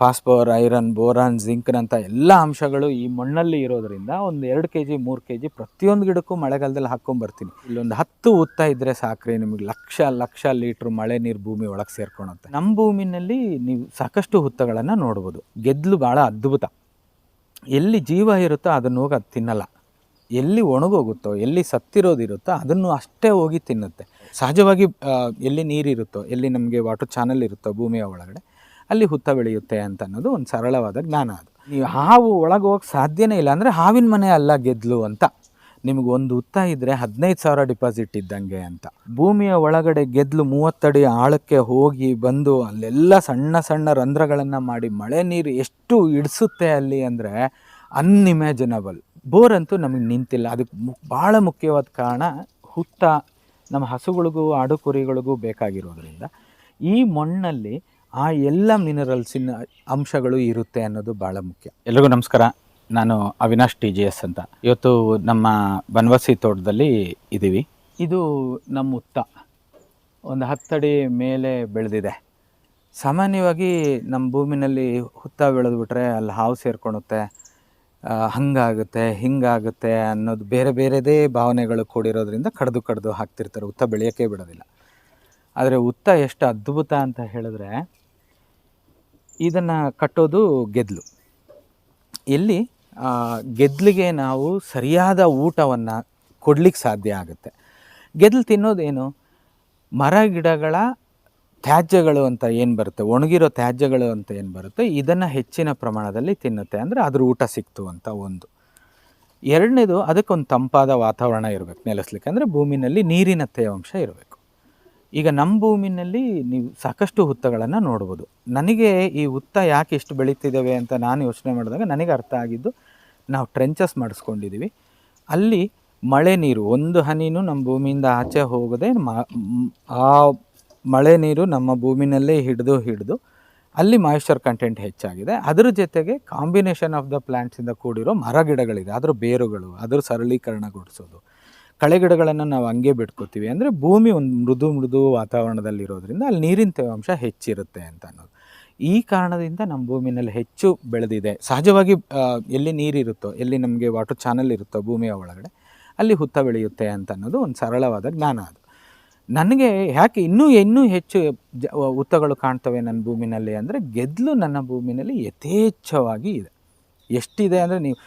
ಪಾಸ್ಪೋರ್, iron, boron ಜಿಂಕ್ನಂಥ ಎಲ್ಲ ಅಂಶಗಳು ಈ ಮಣ್ಣಲ್ಲಿ ಇರೋದರಿಂದ ಒಂದು ಎರಡು ಕೆ ಜಿ ಮೂರು ಕೆ ಜಿ ಪ್ರತಿಯೊಂದು ಗಿಡಕ್ಕೂ ಮಳೆಗಾಲದಲ್ಲಿ ಹಾಕ್ಕೊಂಬರ್ತೀನಿ ಇಲ್ಲೊಂದು ಹತ್ತು ಉತ್ತ ಇದ್ದರೆ ಸಾಕ್ರಿ, ನಿಮಗೆ ಲಕ್ಷ ಲಕ್ಷ ಲೀಟ್ರ್ ಮಳೆ ನೀರು ಭೂಮಿ ಒಳಗೆ ಸೇರ್ಕೊಳುತ್ತೆ ನಮ್ಮ ಭೂಮಿನಲ್ಲಿ ನೀವು ಸಾಕಷ್ಟು ಹುತ್ತಗಳನ್ನು ನೋಡ್ಬೋದು. ಗೆದ್ದಲು ಭಾಳ ಅದ್ಭುತ. ಎಲ್ಲಿ ಜೀವ ಇರುತ್ತೋ ಅದನ್ನು ಹೋಗಿ ಅದು ತಿನ್ನಲ್ಲ. ಎಲ್ಲಿ ಒಣಗೋಗುತ್ತೋ, ಎಲ್ಲಿ ಸತ್ತಿರೋದಿರುತ್ತೋ ಅದನ್ನು ಅಷ್ಟೇ ಹೋಗಿ ತಿನ್ನುತ್ತೆ. ಸಹಜವಾಗಿ ಎಲ್ಲಿ ನೀರಿರುತ್ತೋ ಎಲ್ಲಿ ನಮಗೆ ವಾಟರ್ ಚಾನಲ್ ಇರುತ್ತೋ ಭೂಮಿಯ ಒಳಗಡೆ ಅಲ್ಲಿ ಹುತ್ತ ಬೆಳೆಯುತ್ತೆ ಅಂತ ಅನ್ನೋದು ಒಂದು ಸರಳವಾದ ಜ್ಞಾನ ಅದು. ನೀವು ಹಾವು ಒಳಗೆ ಹೋಗಕ್ಕೆ ಸಾಧ್ಯನೇ ಇಲ್ಲ ಅಂದರೆ ಹಾವಿನ ಮನೆ ಅಲ್ಲ ಗೆದ್ಲು ಅಂತ. ನಿಮಗೆ ಒಂದು ಹುತ್ತ ಇದ್ದರೆ ಹದಿನೈದು ಸಾವಿರ ಡಿಪಾಸಿಟ್ ಇದ್ದಂಗೆ ಅಂತ. ಭೂಮಿಯ ಒಳಗಡೆ ಗೆದ್ಲು ಮೂವತ್ತಡಿ ಆಳಕ್ಕೆ ಹೋಗಿ ಬಂದು ಅಲ್ಲೆಲ್ಲ ಸಣ್ಣ ಸಣ್ಣ ರಂಧ್ರಗಳನ್ನು ಮಾಡಿ ಮಳೆ ನೀರು ಎಷ್ಟು ಇಡಿಸುತ್ತೆ ಅಲ್ಲಿ ಅಂದರೆ ಅನ್ಇಮ್ಯಾಜಿನಬಲ್. ಬೋರ್ ಅಂತೂ ನಮಗೆ ನಿಂತಿಲ್ಲ. ಅದಕ್ಕೆ ಭಾಳ ಮುಖ್ಯವಾದ ಕಾರಣ ಹುತ್ತ ನಮ್ಮ ಹಸುಗಳಿಗೂ ಆಡು ಕುರಿಗಳಿಗೂ ಬೇಕಾಗಿರೋದ್ರಿಂದ ಈ ಮಣ್ಣಲ್ಲಿ ಆ ಎಲ್ಲ ಮಿನರಲ್ಸಿನ ಅಂಶಗಳು ಇರುತ್ತೆ ಅನ್ನೋದು ಭಾಳ ಮುಖ್ಯ. ಎಲ್ರಿಗೂ ನಮಸ್ಕಾರ. ನಾನು ಅವಿನಾಶ್ ಟಿ ಜಿ ಎಸ್ ಅಂತ. ಇವತ್ತು ನಮ್ಮ ಬನವಾಸಿ ತೋಟದಲ್ಲಿ ಇದ್ದೀವಿ ಇದು ನಮ್ಮ ಉತ್ತ ಒಂದು ಹತ್ತಡಿ ಮೇಲೆ ಬೆಳೆದಿದೆ. ಸಾಮಾನ್ಯವಾಗಿ ನಮ್ಮ ಭೂಮಿನಲ್ಲಿ ಹುತ್ತ ಬೆಳೆದ್ಬಿಟ್ರೆ ಅಲ್ಲಿ ಹಾವು ಸೇರ್ಕೊಳುತ್ತೆ ಹಂಗಾಗುತ್ತೆ ಹಿಂಗಾಗುತ್ತೆ ಅನ್ನೋದು ಬೇರೆ ಬೇರೆದೇ ಭಾವನೆಗಳು ಕೂಡಿರೋದ್ರಿಂದ ಕಡ್ದು ಕಡ್ದು ಹಾಕ್ತಿರ್ತಾರೆ. ಉತ್ತ ಬೆಳೆಯೋಕ್ಕೆ ಬಿಡೋದಿಲ್ಲ. ಆದರೆ ಹುತ್ತ ಎಷ್ಟು ಅದ್ಭುತ ಅಂತ ಹೇಳಿದ್ರೆ ಇದನ್ನು ಕಟ್ಟೋದು ಗೆದ್ಲು. ಎಲ್ಲಿ ಆ, ಗೆದ್ಲಿಗೆ ನಾವು ಸರಿಯಾದ ಊಟವನ್ನು ಕೊಡ್ಲಿಕ್ಕೆ ಸಾಧ್ಯ ಆಗುತ್ತೆ. ಗೆದ್ಲು ತಿನ್ನೋದೇನು ಮರ ಗಿಡಗಳ ತ್ಯಾಜ್ಯಗಳು ಅಂತ ಏನು ಬರುತ್ತೆ ಒಣಗಿರೋ ತ್ಯಾಜ್ಯಗಳು ಅಂತ ಏನು ಬರುತ್ತೆ ಇದನ್ನು ಹೆಚ್ಚಿನ ಪ್ರಮಾಣದಲ್ಲಿ ತಿನ್ನುತ್ತೆ ಅಂದರೆ ಅದ್ರ ಊಟ ಸಿಕ್ತು ಅಂತ ಒಂದು. ಎರಡನೇದು ಅದಕ್ಕೊಂದು ತಂಪಾದ ವಾತಾವರಣ ಇರಬೇಕು ನೆಲೆಸ್ಲಿಕ್ಕೆ ಅಂದರೆ ಭೂಮಿನಲ್ಲಿ ನೀರಿನ ತೇವಾಂಶ ಇರಬೇಕು. ಈಗ ನಮ್ಮ ಭೂಮಿನಲ್ಲಿ ನೀವು ಸಾಕಷ್ಟು ಹುತ್ತಗಳನ್ನು ನೋಡ್ಬೋದು. ನನಗೆ ಈ ಹುತ್ತ ಯಾಕೆ ಇಷ್ಟು ಬೆಳೀತಿದ್ದಾವೆ ಅಂತ ನಾನು ಯೋಚನೆ ಮಾಡಿದಾಗ ನನಗೆ ಅರ್ಥ ಆಗಿದ್ದು ನಾವು ಟ್ರೆಂಚಸ್ ಮಾಡಿಸ್ಕೊಂಡಿದ್ದೀವಿ ಅಲ್ಲಿ ಮಳೆ ನೀರು, ಒಂದು ಹನಿನೂ ನಮ್ಮ ಭೂಮಿಯಿಂದ ಆಚೆ ಹೋಗದೆ ಆ ಮಳೆ ನೀರು ನಮ್ಮ ಭೂಮಿನಲ್ಲೇ ಹಿಡಿದು ಹಿಡಿದು ಅಲ್ಲಿ ಮಾಯಿಶ್ಚರ್ ಕಂಟೆಂಟ್ ಹೆಚ್ಚಾಗಿದೆ. ಅದರ ಜೊತೆಗೆ ಕಾಂಬಿನೇಷನ್ ಆಫ್ ದ ಪ್ಲ್ಯಾಂಟ್ಸಿಂದ ಕೂಡಿರೋ ಮರ ಗಿಡಗಳಿದೆ ಅದ್ರ ಬೇರುಗಳು ಅದರ ಸರಳೀಕರಣಗೊಳಿಸೋದು ಕಳೆ ಗಿಡಗಳನ್ನು ನಾವು ಹಂಗೆ ಬಿಟ್ಕೋತೀವಿ. ಅಂದರೆ ಭೂಮಿ ಒಂದು ಮೃದು ಮೃದು ವಾತಾವರಣದಲ್ಲಿರೋದ್ರಿಂದ ಅಲ್ಲಿ ನೀರಿನ ತೇವಾಂಶ ಹೆಚ್ಚಿರುತ್ತೆ ಅಂತ ಅನ್ನೋದು. ಈ ಕಾರಣದಿಂದ ನಮ್ಮ ಭೂಮಿನಲ್ಲಿ ಹೆಚ್ಚು ಬೆಳೆದಿದೆ. ಸಹಜವಾಗಿ ಎಲ್ಲಿ ನೀರಿರುತ್ತೋ, ಎಲ್ಲಿ ನಮಗೆ ವಾಟರ್ ಚಾನಲ್ ಇರುತ್ತೋ ಭೂಮಿಯ ಒಳಗಡೆ, ಅಲ್ಲಿ ಹುತ್ತ ಬೆಳೆಯುತ್ತೆ ಅಂತ ಅನ್ನೋದು ಒಂದು ಸರಳವಾದ ಜ್ಞಾನ ಅದು. ನನಗೆ ಯಾಕೆ ಇನ್ನೂ ಇನ್ನೂ ಹೆಚ್ಚು ಜ ಹುತ್ತಗಳು ಕಾಣ್ತವೆ ನನ್ನ ಭೂಮಿನಲ್ಲಿ ಅಂದರೆ ಗೆದ್ದಲು ನನ್ನ ಭೂಮಿನಲ್ಲಿ ಯಥೇಚ್ಛವಾಗಿ ಇದೆ. ಎಷ್ಟಿದೆ ಅಂದರೆ ನೀವು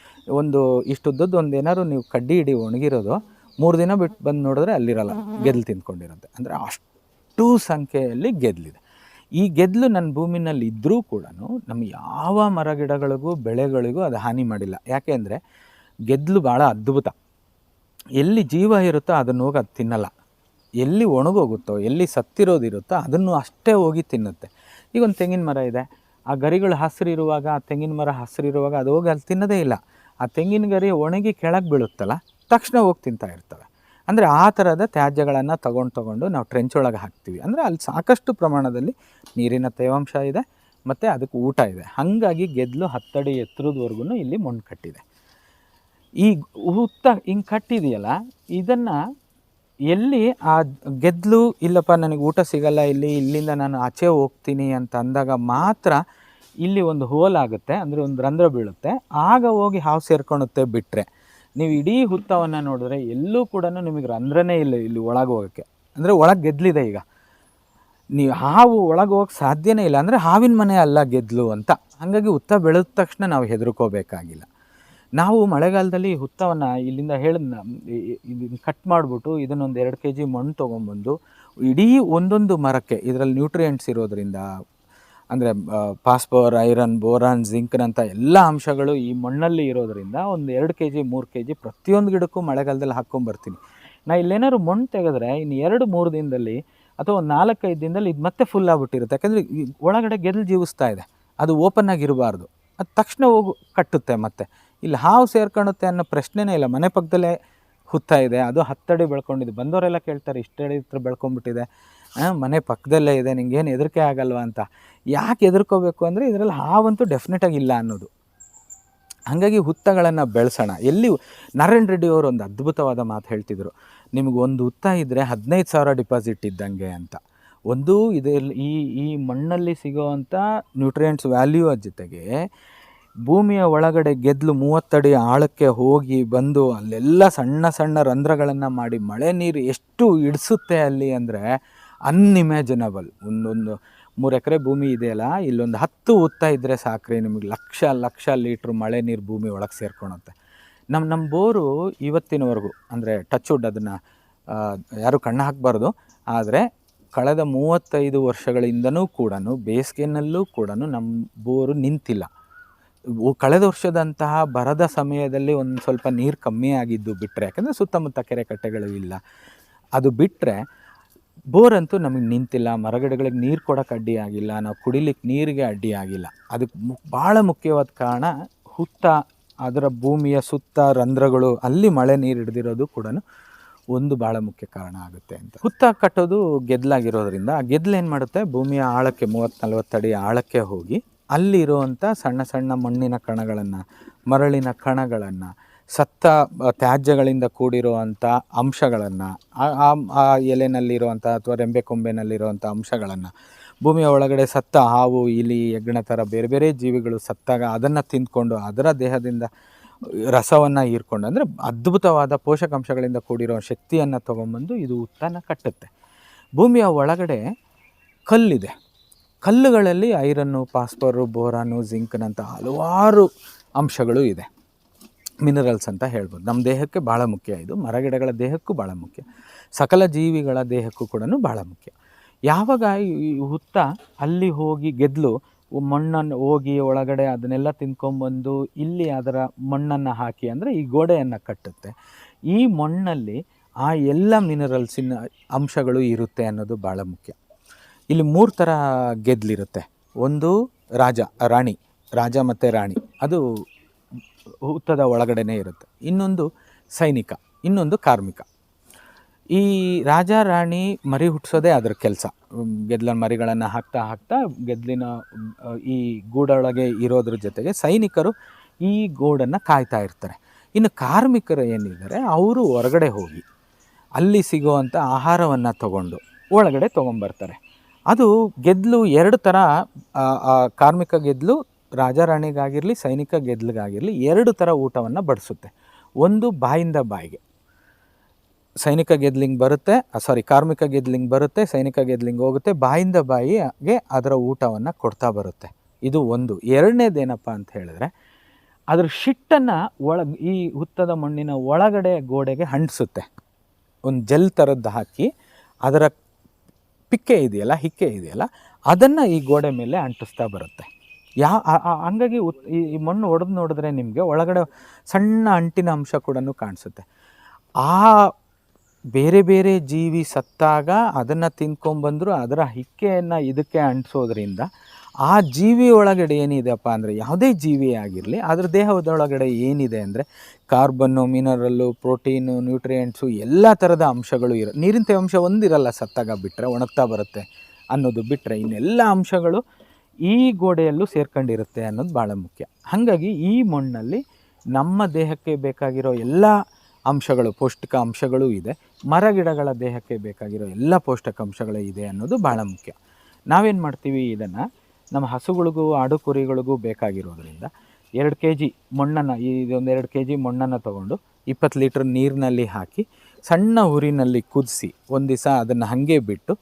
ಒಂದು ಇಷ್ಟುದ್ದದ್ದು ಒಂದು ಏನಾದ್ರು ನೀವು ಕಡ್ಡಿ ಹಿಡಿ ಒಣಗಿರೋದು ಮೂರು ದಿನ ಬಿಟ್ಟು ಬಂದು ನೋಡಿದ್ರೆ ಅಲ್ಲಿರಲ್ಲ ಗೆದ್ಲು ತಿಂದ್ಕೊಂಡಿರುತ್ತೆ ಅಂದರೆ ಅಷ್ಟು ಸಂಖ್ಯೆಯಲ್ಲಿ ಗೆದ್ಲಿದೆ. ಈ ಗೆದ್ಲು ನನ್ನ ಭೂಮಿನಲ್ಲಿ ಇದ್ದರೂ ಕೂಡ ನಮ್ಮ ಯಾವ ಮರ ಗಿಡಗಳಿಗೂ ಬೆಳೆಗಳಿಗೂ ಅದು ಹಾನಿ ಮಾಡಿಲ್ಲ. ಯಾಕೆ ಅಂದರೆ ಗೆದ್ಲು ಭಾಳ ಅದ್ಭುತ. ಎಲ್ಲಿ ಜೀವ ಇರುತ್ತೋ ಅದನ್ನು ಹೋಗಿ ಅದು ತಿನ್ನಲ್ಲ. ಎಲ್ಲಿ ಒಣಗೋಗುತ್ತೋ ಎಲ್ಲಿ ಸತ್ತಿರೋದಿರುತ್ತೋ ಅದನ್ನು ಅಷ್ಟೇ ಹೋಗಿ ತಿನ್ನುತ್ತೆ. ಈಗ ಒಂದು ತೆಂಗಿನ ಮರ ಇದೆ. ಆ ಗರಿಗಳು ಹಸಿರಿರುವಾಗ ಆ ತೆಂಗಿನ ಮರ ಹಸಿರಿರುವಾಗ ಅದು ಹೋಗಿ ಅಲ್ಲಿ ತಿನ್ನೋದೇ ಇಲ್ಲ. ಆ ತೆಂಗಿನ ಗರಿ ಒಣಗಿ ಕೆಳಗೆ ಬೀಳುತ್ತಲ್ಲ ತಕ್ಷಣ ಹೋಗಿ ತಿಂತಾ ಇರ್ತವೆ. ಅಂದರೆ ಆ ಥರದ ತ್ಯಾಜ್ಯಗಳನ್ನು ತಗೊಂಡು ತಗೊಂಡು ನಾವು ಟ್ರೆಂಚ್ ಒಳಗೆ ಹಾಕ್ತೀವಿ. ಅಂದರೆ ಅಲ್ಲಿ ಸಾಕಷ್ಟು ಪ್ರಮಾಣದಲ್ಲಿ ನೀರಿನ ತೇವಾಂಶ ಇದೆ, ಮತ್ತು ಅದಕ್ಕೆ ಊಟ ಇದೆ. ಹಾಗಾಗಿ ಗೆದ್ದಲು ಹತ್ತಡಿ ಎತ್ತರದವರೆಗೂ ಇಲ್ಲಿ ಮಣ್ಣು ಕಟ್ಟಿದೆ ಈ ಹುತ್ತ ಹಿಂಗೆ ಕಟ್ಟಿದೆಯಲ್ಲ, ಇದನ್ನು ಎಲ್ಲಿ ಆ ಗೆದ್ದಲು ಇಲ್ಲಪ್ಪ ನನಗೆ ಊಟ ಸಿಗಲ್ಲ, ಇಲ್ಲಿ, ಇಲ್ಲಿಂದ ನಾನು ಆಚೆ ಹೋಗ್ತೀನಿ ಅಂತ ಅಂದಾಗ ಮಾತ್ರ ಇಲ್ಲಿ ಒಂದು ಹೋಲ್ ಆಗುತ್ತೆ, ಅಂದರೆ ಒಂದು ರಂಧ್ರ ಬೀಳುತ್ತೆ. ಆಗ ಹೋಗಿ ಹಾವು ಸೇರ್ಕೊಳುತ್ತೆ ಬಿಟ್ಟರೆ ನೀವು ಇಡೀ ಹುತ್ತವನ್ನು ನೋಡಿದ್ರೆ ಎಲ್ಲೂ ಕೂಡ ನಿಮಗೆ ರಂಧ್ರನೇ ಇಲ್ಲ ಇಲ್ಲಿ ಒಳಗೆ ಹೋಗೋಕ್ಕೆ. ಅಂದರೆ ಒಳಗೆ ಗೆದ್ದಲಿದೆ ಈಗ. ನೀವು ಹಾವು ಒಳಗೆ ಹೋಗಕ್ಕೆ ಸಾಧ್ಯನೇ ಇಲ್ಲ. ಅಂದರೆ ಹಾವಿನ ಮನೆ ಅಲ್ಲ ಗೆದ್ದಲು ಅಂತ. ಹಾಗಾಗಿ ಹುತ್ತ ಬೆಳೆದ ತಕ್ಷಣ ನಾವು ಹೆದರ್ಕೋಬೇಕಾಗಿಲ್ಲ. ನಾವು ಮಳೆಗಾಲದಲ್ಲಿ ಹುತ್ತವನ್ನು ಇಲ್ಲಿಂದ ಹೇಳಿದ ಇದನ್ನು ಕಟ್ ಮಾಡಿಬಿಟ್ಟು ಇದನ್ನೊಂದು ಎರಡು ಕೆ ಜಿ ಮಣ್ಣು ತೊಗೊಂಬಂದು ಇಡೀ ಒಂದೊಂದು ಮರಕ್ಕೆ ಇದರಲ್ಲಿ ನ್ಯೂಟ್ರಿಯೆಂಟ್ಸ್ ಇರೋದ್ರಿಂದ ಅಂದರೆ ಪಾಸ್ಪೋರ್ ಐರನ್ ಬೋರಾನ್ ಜಿಂಕ್ನಂಥ ಎಲ್ಲ ಅಂಶಗಳು ಈ ಮಣ್ಣಲ್ಲಿ ಇರೋದ್ರಿಂದ ಒಂದು ಎರಡು ಕೆ ಜಿ ಮೂರು ಕೆ ಜಿ ಪ್ರತಿಯೊಂದು ಗಿಡಕ್ಕೂ ಮಳೆಗಾಲದಲ್ಲಿ ಹಾಕ್ಕೊಂಬರ್ತೀನಿ ನಾ ಇಲ್ಲೇನಾದ್ರು ಮಣ್ಣು ತೆಗೆದ್ರೆ ಇನ್ನು ಎರಡು, ಮೂರು ದಿನದಲ್ಲಿ ಅಥವಾ ಒಂದು ನಾಲ್ಕೈದು ದಿನದಲ್ಲಿ ಇದು ಮತ್ತೆ ಫುಲ್ ಆಗಿಬಿಟ್ಟಿರುತ್ತೆ. ಯಾಕಂದರೆ ಒಳಗಡೆ ಗೆದ್ಲು ಜೀವಿಸ್ತಾ ಇದೆ. ಅದು ಓಪನ್ ಆಗಿರಬಾರ್ದು. ಅದು ತಕ್ಷಣ ಹೋಗಿ, ಕಟ್ಟುತ್ತೆ ಮತ್ತೆ. ಇಲ್ಲಿ ಹಾವು ಸೇರ್ಕೊಳುತ್ತೆ ಅನ್ನೋ ಪ್ರಶ್ನೆನೇ ಇಲ್ಲ. ಮನೆ ಪಕ್ಕದಲ್ಲೇ ಹುತ್ತಾ ಇದೆ. ಅದು ಹತ್ತಡಿ ಬೆಳ್ಕೊಂಡಿದೆ. ಬಂದವರೆಲ್ಲ ಕೇಳ್ತಾರೆ, ಇಷ್ಟಡಿ ಹತ್ರ ಬೆಳ್ಕೊಂಡ್ಬಿಟ್ಟಿದೆ. ಮನೆ ಪಕ್ಕದಲ್ಲೇ ಇದೆ, ನಿಂಗೇನು ಹೆದರಿಕೆ ಆಗಲ್ವಾ ಅಂತ. ಯಾಕೆ ಎದುರ್ಕೋಬೇಕು ಅಂದರೆ ಇದರಲ್ಲಿ ಹಾವಂತೂ ಡೆಫಿನೆಟಾಗಿ ಇಲ್ಲ ಅನ್ನೋದು. ಹಾಗಾಗಿ ಹುತ್ತಗಳನ್ನು ಬೆಳೆಸೋಣ. ಎಲ್ಲಿ ನಾರಾಯಣ ರೆಡ್ಡಿ ಅವರು ಒಂದು ಅದ್ಭುತವಾದ ಮಾತು ಹೇಳ್ತಿದ್ರು. ನಿಮಗೆ ಒಂದು ಹುತ್ತ ಇದ್ದರೆ ಹದಿನೈದು ಸಾವಿರ ಡಿಪಾಸಿಟ್ ಇದ್ದಂಗೆ ಅಂತ. ಒಂದು ಇದರಲ್ಲಿ ಈ ಈ ಮಣ್ಣಲ್ಲಿ ಸಿಗೋವಂಥ ನ್ಯೂಟ್ರಿಯೆಂಟ್ಸ್ ವ್ಯಾಲ್ಯೂ ಜೊತೆಗೆ ಭೂಮಿಯ ಒಳಗಡೆ ಗೆದ್ಲು ಮೂವತ್ತಡಿ ಆಳಕ್ಕೆ ಹೋಗಿ ಬಂದು ಅಲ್ಲೆಲ್ಲ ಸಣ್ಣ ಸಣ್ಣ ರಂಧ್ರಗಳನ್ನು ಮಾಡಿ ಮಳೆ ನೀರು ಎಷ್ಟು ಇಡಿಸುತ್ತೆ ಅಲ್ಲಿ ಅಂದರೆ ಅನ್ಇಮ್ಯಾಜಿನಬಲ್ ಒಂದೊಂದು ಮೂರು ಎಕರೆ ಭೂಮಿ ಇದೆಯಲ್ಲ, ಇಲ್ಲೊಂದು ಹತ್ತು ಉತ್ತ ಇದ್ದರೆ ಸಾಕ್ರಿ, ನಿಮಗೆ ಲಕ್ಷ ಲಕ್ಷ ಲೀಟ್ರ್ ಮಳೆ ನೀರು ಭೂಮಿ ಒಳಗೆ ಸೇರ್ಕೊಳುತ್ತೆ ನಮ್ಮ ನಮ್ಮ ಬೋರು ಇವತ್ತಿನವರೆಗೂ, ಅಂದರೆ ಟಚ್ ವುಡ್ ಅದನ್ನು ಯಾರು ಕಣ್ಣು ಹಾಕಬಾರ್ದು, ಆದರೆ ಕಳೆದ ಮೂವತ್ತೈದು ವರ್ಷಗಳಿಂದನೂ ಕೂಡ ಬೇಸಿಗೆನಲ್ಲೂ ಕೂಡ ನಮ್ಮ ಬೋರು ನಿಂತಿಲ್ಲ. ಕಳೆದ ವರ್ಷದಂತಹ ಬರದ ಸಮಯದಲ್ಲಿ ಒಂದು ಸ್ವಲ್ಪ ನೀರು ಕಮ್ಮಿ ಆಗಿದ್ದು ಬಿಟ್ಟರೆ ಯಾಕಂದರೆ ಸುತ್ತಮುತ್ತ ಕೆರೆ ಕಟ್ಟೆಗಳು ಇಲ್ಲ, ಅದು ಬಿಟ್ಟರೆ ಬೋರ್ ಅಂತೂ ನಮಗೆ ನಿಂತಿಲ್ಲ, ಮರಗಿಡಗಳಿಗೆ ನೀರು ಕೊಡೋಕೆ ಅಡ್ಡಿ ಆಗಿಲ್ಲ, ನಾವು ಕುಡಿಲಿಕ್ಕೆ ನೀರಿಗೆ ಅಡ್ಡಿ ಆಗಿಲ್ಲ. ಅದಕ್ಕೆ ಭಾಳ ಮುಖ್ಯವಾದ ಕಾರಣ ಹುತ್ತ, ಅದರ ಭೂಮಿಯ ಸುತ್ತ ರಂಧ್ರಗಳು, ಅಲ್ಲಿ ಮಳೆ ನೀರು ಹಿಡ್ದಿರೋದು ಕೂಡ ಒಂದು ಭಾಳ ಮುಖ್ಯ ಕಾರಣ ಆಗುತ್ತೆ ಅಂತ. ಹುತ್ತ ಕಟ್ಟೋದು ಗೆದ್ದಲಾಗಿರೋದ್ರಿಂದ ಆ ಗೆದ್ಲು ಏನು ಮಾಡುತ್ತೆ? ಭೂಮಿಯ ಆಳಕ್ಕೆ ಮೂವತ್ತು ನಲ್ವತ್ತು ಅಡಿ ಆಳಕ್ಕೆ ಹೋಗಿ ಅಲ್ಲಿರುವಂಥ ಸಣ್ಣ ಸಣ್ಣ ಮಣ್ಣಿನ ಕಣಗಳನ್ನು, ಮರಳಿನ ಕಣಗಳನ್ನು ಸತ್ತ ತ್ಯಾಜ್ಯಗಳಿಂದ ಕೂಡಿರುವಂಥ ಅಂಶಗಳನ್ನು, ಆ ಎಲೆನಲ್ಲಿರುವಂಥ ಅಥವಾ ರೆಂಬೆ ಕೊಂಬೆನಲ್ಲಿರುವಂಥ ಅಂಶಗಳನ್ನು, ಭೂಮಿಯ ಒಳಗಡೆ ಸತ್ತ ಹಾವು, ಇಲಿ, ಹೆಗ್ಗಣ ಥರ ಬೇರೆ ಬೇರೆ ಜೀವಿಗಳು ಸತ್ತಾಗ ಅದನ್ನು ತಿಂದ್ಕೊಂಡು ಅದರ ದೇಹದಿಂದ ರಸವನ್ನು ಹೀರ್ಕೊಂಡು, ಅಂದರೆ ಅದ್ಭುತವಾದ ಪೋಷಕಾಂಶಗಳಿಂದ ಕೂಡಿರೋ ಶಕ್ತಿಯನ್ನು ತೊಗೊಂಬಂದು ಇದು ಉತ್ತನ ಕಟ್ಟುತ್ತೆ. ಭೂಮಿಯ ಒಳಗಡೆ ಕಲ್ಲಿದೆ. ಕಲ್ಲುಗಳಲ್ಲಿ ಐರನ್ನು, ಪಾಸ್ಪರು, ಬೋರಾನು ಜಿಂಕ್ನಂಥ ಹಲವಾರು ಅಂಶಗಳು ಇದೆ. ಮಿನರಲ್ಸ್ ಅಂತ ಹೇಳ್ಬೋದು. ನಮ್ಮ ದೇಹಕ್ಕೆ ಭಾಳ ಮುಖ್ಯ ಇದು. ಮರಗಿಡಗಳ ದೇಹಕ್ಕೂ ಭಾಳ ಮುಖ್ಯ. ಸಕಲ ಜೀವಿಗಳ ದೇಹಕ್ಕೂ ಕೂಡ ಭಾಳ ಮುಖ್ಯ. ಯಾವಾಗ ಈ ಹುತ್ತ ಅಲ್ಲಿ ಹೋಗಿ ಗೆದ್ಲು, ಮಣ್ಣನ್ನು ಹೋಗಿ ಒಳಗಡೆ ಅದನ್ನೆಲ್ಲ ತಿನ್ಕೊಂಬಂದು ಇಲ್ಲಿ ಅದರ ಮಣ್ಣನ್ನು ಹಾಕಿ ಅಂದರೆ ಈ ಗೋಡೆಯನ್ನು ಕಟ್ಟುತ್ತೆ. ಈ ಮಣ್ಣಲ್ಲಿ ಆ ಎಲ್ಲ ಮಿನರಲ್ಸಿನ ಅಂಶಗಳು ಇರುತ್ತೆ ಅನ್ನೋದು ಭಾಳ ಮುಖ್ಯ. ಇಲ್ಲಿ ಮೂರು ಥರ ಗೆದ್ಲಿರುತ್ತೆ. ಒಂದು ರಾಜ, ರಾಣಿ. ರಾಜ ಮತ್ತು ರಾಣಿ. ಅದು ಹುತ್ತದ ಒಳಗಡೆನೇ ಇರುತ್ತೆ. ಇನ್ನೊಂದು ಸೈನಿಕ, ಇನ್ನೊಂದು ಕಾರ್ಮಿಕ. ಈ ರಾಜ ರಾಣಿ ಮರಿ ಹುಟ್ಟಿಸೋದೇ ಅದರ ಕೆಲಸ. ಗೆದ್ಲನ್ ಮರಿಗಳನ್ನು ಹಾಕ್ತಾ ಹಾಕ್ತಾ ಗೆದ್ಲಿನ, ಈ ಗೂಡೊಳಗೆ ಇರೋದ್ರ ಜೊತೆಗೆ ಸೈನಿಕರು ಈ ಗೂಡನ್ನು ಕಾಯ್ತಾ ಇರ್ತಾರೆ. ಇನ್ನು ಕಾರ್ಮಿಕರು ಏನಿದ್ದಾರೆ, ಅವರು ಹೊರಗಡೆ ಹೋಗಿ ಅಲ್ಲಿ ಸಿಗುವಂಥ ಆಹಾರವನ್ನು ತಗೊಂಡು ಒಳಗಡೆ ತೊಗೊಂಬರ್ತಾರೆ. ಅದು ಗೆದ್ಲು ಎರಡು ಥರ ಕಾರ್ಮಿಕ ಗೆದ್ಲು ರಾಜಾರಾಣಿಗಾಗಿರಲಿ, ಸೈನಿಕ ಗೆದ್ಲಿಗಾಗಿರಲಿ, ಎರಡು ಥರ ಊಟವನ್ನು ಬಡಿಸುತ್ತೆ. ಒಂದು ಬಾಯಿಂದ ಬಾಯಿಗೆ. ಸೈನಿಕ ಗೆದ್ಲಿಂಗ್ ಬರುತ್ತೆ ಸಾರಿ, ಕಾರ್ಮಿಕ ಗೆದ್ಲಿಂಗ್ ಬರುತ್ತೆ, ಸೈನಿಕ ಗೆದ್ಲಿಂಗ್ ಹೋಗುತ್ತೆ, ಬಾಯಿಂದ ಬಾಯಿಗೆ ಅದರ ಊಟವನ್ನು ಕೊಡ್ತಾ ಬರುತ್ತೆ. ಇದು ಒಂದು. ಎರಡನೇದೇನಪ್ಪ ಅಂತ ಹೇಳಿದ್ರೆ, ಅದರ ಶಿಟ್ಟನ್ನು ಒಳ ಈ ಹುತ್ತದ ಮಣ್ಣಿನ ಒಳಗಡೆ ಗೋಡೆಗೆ ಅಂಟಿಸುತ್ತೆ. ಒಂದು ಜೆಲ್ ಥರದ್ದು ಹಾಕಿ, ಅದರ ಪಿಕ್ಕೆ ಇದೆಯಲ್ಲ, ಹಿಕ್ಕೆ ಇದೆಯಲ್ಲ, ಅದನ್ನು ಈ ಗೋಡೆ ಮೇಲೆ ಅಂಟಿಸ್ತಾ ಬರುತ್ತೆ. ಯಾ ಹಂಗಾಗಿ ಉತ್, ಈ ಮಣ್ಣು ಒಡೆದು ನೋಡಿದ್ರೆ ನಿಮಗೆ ಒಳಗಡೆ ಸಣ್ಣ ಅಂಟಿನ ಅಂಶ ಕೂಡ ಕಾಣಿಸುತ್ತೆ. ಆ ಬೇರೆ ಬೇರೆ ಜೀವಿ ಸತ್ತಾಗ ಅದನ್ನು ತಿನ್ಕೊಂಬಂದ್ರು ಅದರ ಹಿಕ್ಕೆಯನ್ನು ಇದಕ್ಕೆ ಅಂಟಿಸೋದ್ರಿಂದ ಆ ಜೀವಿ ಒಳಗಡೆ ಏನಿದೆಪ್ಪ ಅಂದರೆ ಯಾವುದೇ ಜೀವಿ ಆಗಿರಲಿ ಅದ್ರ ದೇಹದೊಳಗಡೆ ಏನಿದೆ ಅಂದರೆ ಕಾರ್ಬನ್ನು, ಮಿನರಲ್ಲು, ಪ್ರೋಟೀನು, ನ್ಯೂಟ್ರಿಯೆಂಟ್ಸು ಎಲ್ಲ ಥರದ ಅಂಶಗಳು ಇರೋ, ನೀರಿನ ತೇವಾಂಶ ಒಂದಿರಲ್ಲ ಸತ್ತಾಗ ಬಿಟ್ಟರೆ ಒಣಗ್ತಾ ಬರುತ್ತೆ ಅನ್ನೋದು ಬಿಟ್ಟರೆ ಇನ್ನೆಲ್ಲ ಅಂಶಗಳು ಈ ಗೋಡೆಯಲ್ಲೂ ಸೇರ್ಕೊಂಡಿರುತ್ತೆ ಅನ್ನೋದು ಭಾಳ ಮುಖ್ಯ. ಹಾಗಾಗಿ ಈ ಮಣ್ಣಲ್ಲಿ ನಮ್ಮ ದೇಹಕ್ಕೆ ಬೇಕಾಗಿರೋ ಎಲ್ಲ ಅಂಶಗಳು, ಪೌಷ್ಟಿಕ ಅಂಶಗಳೂ ಇದೆ. ಮರಗಿಡಗಳ ದೇಹಕ್ಕೆ ಬೇಕಾಗಿರೋ ಎಲ್ಲ ಪೌಷ್ಟಿಕಾಂಶಗಳು ಇದೆ ಅನ್ನೋದು ಭಾಳ ಮುಖ್ಯ. ನಾವೇನು ಮಾಡ್ತೀವಿ ಇದನ್ನು, ನಮ್ಮ ಹಸುಗಳಿಗೂ ಆಡು ಕುರಿಗಳಿಗೂ ಬೇಕಾಗಿರೋದ್ರಿಂದ ಎರಡು ಕೆ ಜಿ ಮಣ್ಣನ್ನು ಇದೊಂದು ಎರಡು ಕೆ ಜಿ ಮಣ್ಣನ್ನು ತೊಗೊಂಡು ಇಪ್ಪತ್ತು ಲೀಟ್ರ್ ನೀರಿನಲ್ಲಿ ಹಾಕಿ ಸಣ್ಣ ಊರಿನಲ್ಲಿ ಕುದಿಸಿ ಒಂದು ದಿವಸ ಅದನ್ನು ಹಾಗೆ ಬಿಟ್ಟು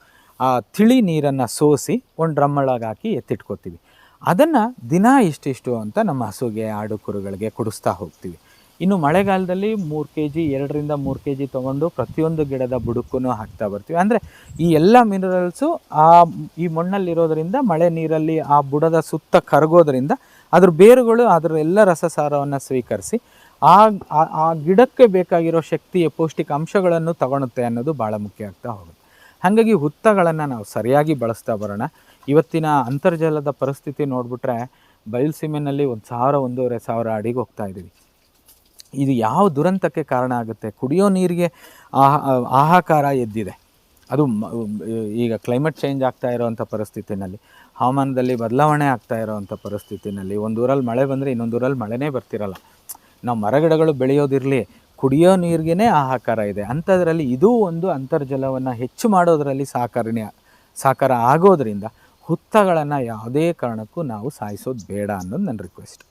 ಆ ತಿಳಿ ನೀರನ್ನು ಸೋಸಿ ಒಂದು ಡ್ರಮ್ಮೊಳಗೆ ಹಾಕಿ ಎತ್ತಿಟ್ಕೋತೀವಿ. ಅದನ್ನು ದಿನ ಇಷ್ಟಿಷ್ಟು ಅಂತ ನಮ್ಮ ಹಸುಗೆ, ಆಡು ಕುರುಗಳಿಗೆ ಕುಡಿಸ್ತಾ ಹೋಗ್ತೀವಿ. ಇನ್ನು ಮಳೆಗಾಲದಲ್ಲಿ ಮೂರು ಕೆ ಜಿ ಎರಡರಿಂದ ಮೂರು ಕೆ ಜಿ ತೊಗೊಂಡು ಪ್ರತಿಯೊಂದು ಗಿಡದ ಬುಡಕ್ಕೂ ಹಾಕ್ತಾ ಬರ್ತೀವಿ. ಅಂದರೆ ಈ ಎಲ್ಲ ಮಿನರಲ್ಸು ಆ ಈ ಮಣ್ಣಲ್ಲಿರೋದರಿಂದ, ಮಳೆ ನೀರಲ್ಲಿ ಆ ಬುಡದ ಸುತ್ತ ಕರಗೋದ್ರಿಂದ ಅದ್ರ ಬೇರುಗಳು, ಅದರ ಎಲ್ಲ ರಸಸಾರವನ್ನು ಸ್ವೀಕರಿಸಿ ಆ- ಆ ಗಿಡಕ್ಕೆ ಬೇಕಾಗಿರೋ ಶಕ್ತಿಯ ಪೌಷ್ಟಿಕಾಂಶಗಳನ್ನು ತಗೊಳುತ್ತೆ ಅನ್ನೋದು ಭಾಳ ಮುಖ್ಯ ಆಗ್ತಾ ಹೋಗುತ್ತೆ. ಹಾಗಾಗಿ ಹುತ್ತಗಳನ್ನು ನಾವು ಸರಿಯಾಗಿ ಬಳಸ್ತಾ ಬರೋಣ. ಇವತ್ತಿನ ಅಂತರ್ಜಲದ ಪರಿಸ್ಥಿತಿ ನೋಡಿಬಿಟ್ರೆ ಬಯಲುಸೀಮೆನಲ್ಲಿ ಒಂದು ಸಾವಿರ, ಒಂದೂವರೆ ಸಾವಿರ ಅಡಿಗೆ ಹೋಗ್ತಾ ಇದ್ದೀವಿ ಇದು ಯಾವ ದುರಂತಕ್ಕೆ ಕಾರಣ ಆಗುತ್ತೆ? ಕುಡಿಯೋ ನೀರಿಗೆ ಆಹಾಕಾರ ಎದ್ದಿದೆ. ಅದು ಈಗ ಕ್ಲೈಮೇಟ್ ಚೇಂಜ್ ಆಗ್ತಾ ಇರೋವಂಥ ಪರಿಸ್ಥಿತಿನಲ್ಲಿ, ಹವಾಮಾನದಲ್ಲಿ ಬದಲಾವಣೆ ಆಗ್ತಾ ಇರೋವಂಥ ಪರಿಸ್ಥಿತಿನಲ್ಲಿ ಒಂದೂರಲ್ಲಿ ಮಳೆ ಬಂದರೆ ಇನ್ನೊಂದು ಊರಲ್ಲಿ ಮಳೆನೇ ಬರ್ತಿರಲ್ಲ. ನಾವು ಮರಗಿಡಗಳು ಬೆಳೆಯೋದಿರಲಿ ಕುಡಿಯೋ ನೀರಿಗೇ ಆಹಾಕಾರ ಇದೆ. ಅಂಥದ್ರಲ್ಲಿ ಇದೂ ಒಂದು ಅಂತರ್ಜಲವನ್ನು ಹೆಚ್ಚು ಮಾಡೋದರಲ್ಲಿ ಸಾಕಾರಣೆ ಸಾಕಾರ ಆಗೋದರಿಂದ ಹುತ್ತಗಳನ್ನು ಯಾವುದೇ ಕಾರಣಕ್ಕೂ ನಾವು ಸಾಯಿಸೋದು ಬೇಡ ಅನ್ನೋದು ನನ್ನ ರಿಕ್ವೆಸ್ಟ್